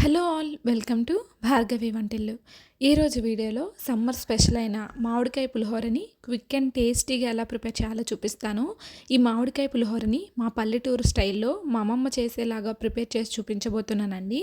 Hello all welcome to Bhargavi Vantillu ఈరోజు వీడియోలో summer special అయిన మామిడికాయ పులిహోరని క్విక్ అండ్ టేస్టీగా ఎలా ప్రిపేర్ చేయాలో చూపిస్తాను. ఈ మామిడికాయ పులిహోరని మా పల్లెటూరు స్టైల్లో మా అమ్మమ్మ చేసేలాగా ప్రిపేర్ చేసి చూపించబోతున్నానండి.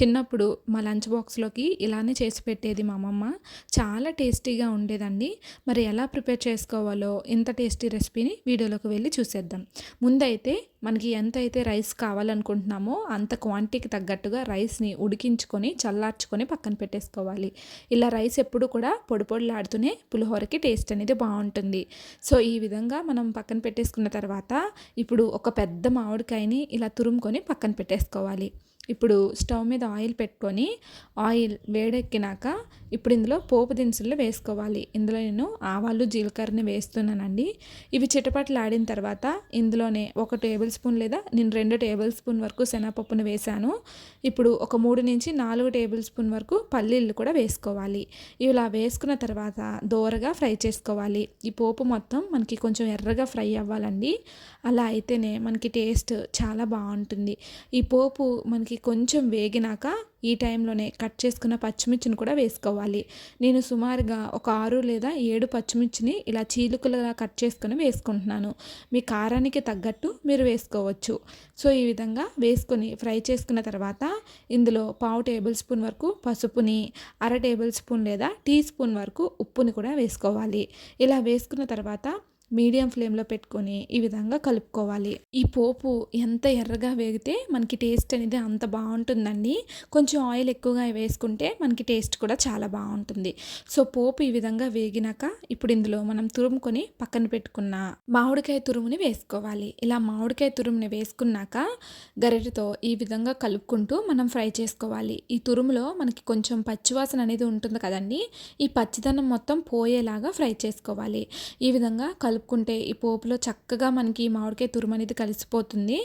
చిన్నప్పుడు మా లంచ్ బాక్స్లోకి ఇలానే చేసి పెట్టేది మా అమ్మమ్మ. చాలా టేస్టీగా ఉండేదండి. మరి ఎలా ప్రిపేర్ చేసుకోవాలో ఇంత టేస్టీ రెసిపీని వీడియోలోకి వెళ్ళి చూసేద్దాం. ముందైతే మనకి ఎంత అయితే రైస్ కావాలనుకుంటున్నామో అంత క్వాంటిటీకి తగ్గట్టుగా రైస్ని ఉడికించుకొని చల్లార్చుకొని పక్కన పెట్టేసుకోవాలి. ఇలా రైస్ ఎప్పుడు కూడా పొడి పొడిలాడుతూనే పులిహోరకి టేస్ట్ అనేది బాగుంటుంది. సో ఈ విధంగా మనం పక్కన పెట్టేసుకున్న తర్వాత ఇప్పుడు ఒక పెద్ద మామిడికాయని ఇలా తురుముకొని పక్కన పెట్టేసుకోవాలి. ఇప్పుడు స్టవ్ మీద ఆయిల్ పెట్టుకొని ఆయిల్ వేడెక్కినాక ఇప్పుడు ఇందులో పోపు దినుసులు వేసుకోవాలి. ఇందులో నేను ఆవాలు జీలకర్రని వేస్తున్నానండి. ఇవి చిటపట్లాడిన తర్వాత ఇందులోనే ఒక టేబుల్ స్పూన్ లేదా నేను రెండు టేబుల్ స్పూన్ వరకు శనగపప్పును వేశాను. ఇప్పుడు ఒక మూడు నుంచి నాలుగు టేబుల్ స్పూన్ వరకు పల్లీలు కూడా వేసుకోవాలి. ఇలా వేసుకున్న తర్వాత దోరగా ఫ్రై చేసుకోవాలి. ఈ పోపు మొత్తం మనకి కొంచెం ఎర్రగా ఫ్రై అవ్వాలండి. అలా అయితేనే మనకి టేస్ట్ చాలా బాగుంటుంది. ఈ పోపు మనకి కొంచెం వేగినాక ఈ టైంలోనే కట్ చేసుకున్న పచ్చిమిర్చిని కూడా వేసుకోవాలి. నేను సుమారుగా ఒక ఆరు లేదా ఏడు పచ్చిమిర్చిని ఇలా చీలుకలుగా కట్ చేసుకుని వేసుకుంటున్నాను. మీ కారానికి తగ్గట్టు మీరు వేసుకోవచ్చు. సో ఈ విధంగా వేసుకొని ఫ్రై చేసుకున్న తర్వాత ఇందులో పావు టేబుల్ స్పూన్ వరకు పసుపుని అర టేబుల్ స్పూన్ లేదా టీ స్పూన్ వరకు ఉప్పుని కూడా వేసుకోవాలి. ఇలా వేసుకున్న తర్వాత మీడియం ఫ్లేమ్లో పెట్టుకొని ఈ విధంగా కలుపుకోవాలి. ఈ పోపు ఎంత ఎర్రగా వేగితే మనకి టేస్ట్ అనేది అంత బాగుంటుందండి. కొంచెం ఆయిల్ ఎక్కువగా వేసుకుంటే మనకి టేస్ట్ కూడా చాలా బాగుంటుంది. సో పోపు ఈ విధంగా వేగినాక ఇప్పుడు ఇందులో మనం తురుముకొని పక్కన పెట్టుకున్న మామిడికాయ తురుముని వేసుకోవాలి. ఇలా మామిడికాయ తురుముని వేసుకున్నాక గరిటతో ఈ విధంగా కలుపుకుంటూ మనం ఫ్రై చేసుకోవాలి. ఈ తురుములో మనకి కొంచెం పచ్చివాసన అనేది ఉంటుంది కదండి. ఈ పచ్చిదనం మొత్తం పోయేలాగా ఫ్రై చేసుకోవాలి. ఈ విధంగా కలుపు కలుపుకుంటే ఈ పోపులో చక్కగా మనకి ఈ మామిడికాయ తురుము అనేది కలిసిపోతుంది.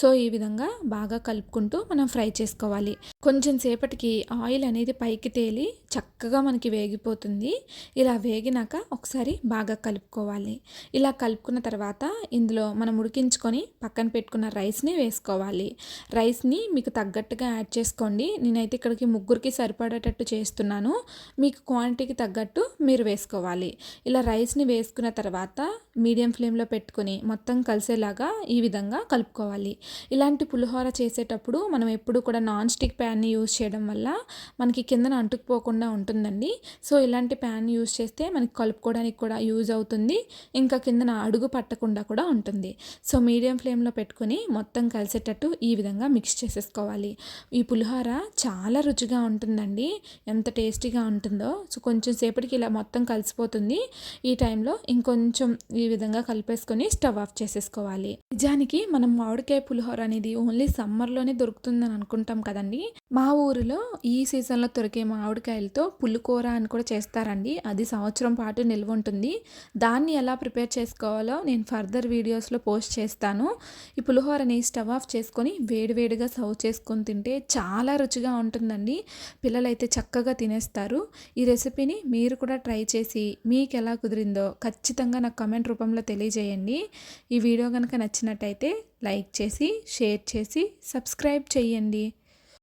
సో ఈ విధంగా బాగా కలుపుకుంటూ మనం ఫ్రై చేసుకోవాలి. కొంచెం సేపటికి ఆయిల్ అనేది పైకి తేలి చక్కగా మనకి వేగిపోతుంది. ఇలా వేగినాక ఒకసారి బాగా కలుపుకోవాలి. ఇలా కలుపుకున్న తర్వాత ఇందులో మనం ఉడికించుకొని పక్కన పెట్టుకున్న రైస్ని వేసుకోవాలి. రైస్ని మీకు తగ్గట్టుగా యాడ్ చేసుకోండి. నేనైతే ఇక్కడికి ముగ్గురికి సరిపడేటట్టు చేస్తున్నాను. మీకు క్వాంటిటీకి తగ్గట్టు మీరు వేసుకోవాలి. ఇలా రైస్ని వేసుకున్న తర్వాత మీడియం ఫ్లేమ్లో పెట్టుకొని మొత్తం కలిసేలాగా ఈ విధంగా కలుపుకోవాలి. ఇలాంటి పులిహోర చేసేటప్పుడు మనం ఎప్పుడు కూడా నాన్ స్టిక్ ప్యాన్ని యూజ్ చేయడం వల్ల మనకి కిందన అంటుకుపోకుండా ఉంటుందండి. సో ఇలాంటి ప్యాన్ యూజ్ చేస్తే మనకి కలుపుకోవడానికి కూడా యూజ్ అవుతుంది. ఇంకా కిందన అడుగు పట్టకుండా కూడా ఉంటుంది. సో మీడియం ఫ్లేమ్లో పెట్టుకొని మొత్తం కలిసేటట్టు ఈ విధంగా మిక్స్ చేసేసుకోవాలి. ఈ పులిహోర చాలా రుచిగా ఉంటుందండి. ఎంత టేస్టీగా ఉంటుందో. సో కొంచెం సేపటికి ఇలా మొత్తం కలిసిపోతుంది. ఈ టైంలో ఇంకొంచెం ఈ విధంగా కలిపేసుకొని స్టవ్ ఆఫ్ చేసేసుకోవాలి. నిజానికి మనం మామిడికాయ పులిహోర అనేది ఓన్లీ సమ్మర్లోనే దొరుకుతుందని అనుకుంటాం కదండి. మా ఊరిలో ఈ సీజన్లో దొరికే మామిడికాయలతో పులికూర అని కూడా చేస్తారండి. అది సంవత్సరం పాటు నిల్వ ఉంటుంది. దాన్ని ఎలా ప్రిపేర్ చేసుకోవాలో నేను ఫర్దర్ వీడియోస్లో పోస్ట్ చేస్తాను. ఈ పులిహోరని స్టవ్ ఆఫ్ చేసుకొని వేడివేడిగా సర్వ్ చేసుకొని తింటే చాలా రుచిగా ఉంటుందండి. పిల్లలైతే చక్కగా తినేస్తారు. ఈ రెసిపీని మీరు కూడా ట్రై చేసి మీకు ఎలా కుదిరిందో ఖచ్చితంగా నాకు కమెంట్ రూపంలో తెలియజేయండి. ఈ వీడియో కనుక నచ్చినట్టయితే లైక్ చేసి షేర్ చేసి సబ్స్క్రైబ్ చేయండి.